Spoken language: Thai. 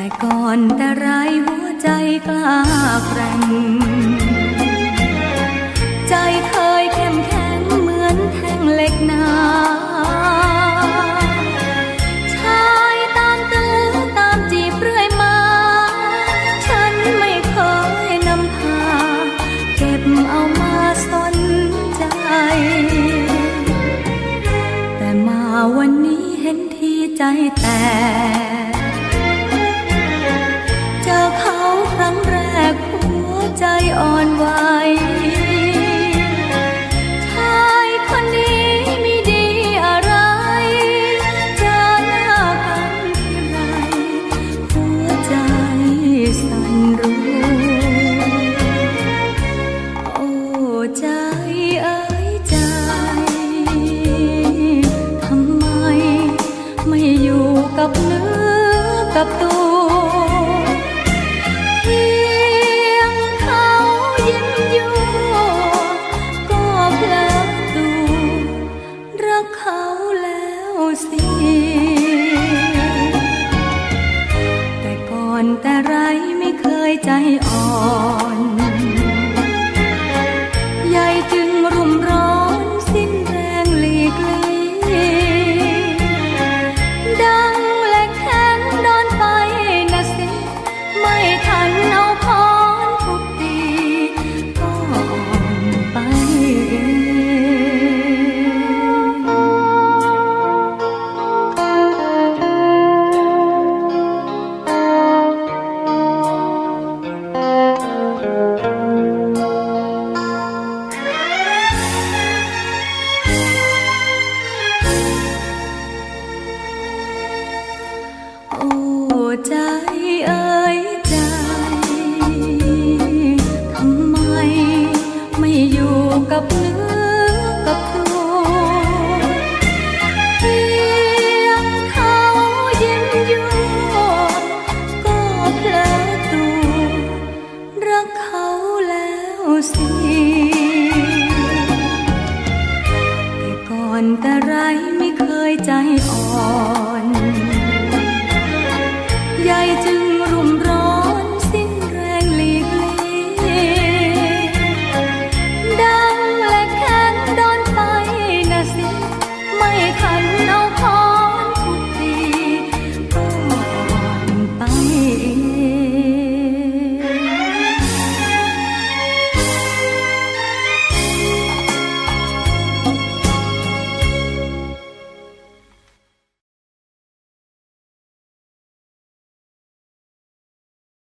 แต่ก่อนแต่ไรหัวใจกล้าแกร่ง ใจเคยเข้มแข็งเหมือนแท่งเหล็กหนาชายตามตื้อตามจีบเรื่อยมา ฉันไม่เคยนำพา เก็บเอามาสนใจ แต่มาวันนี้เห็นที่ใจแตก แต่ไรไม่เคยใจอ่อน โอ้ใจเอ้ยใจ ทำไมไม่อยู่กับเนื้อกับตัวเพียงเขายิ้มยั่วก็เพลอตัว รักเขาแล้วสิแต่ก่อนแต่ไรไม่เคยใจอ่อน ใหญ่จึงรุมร้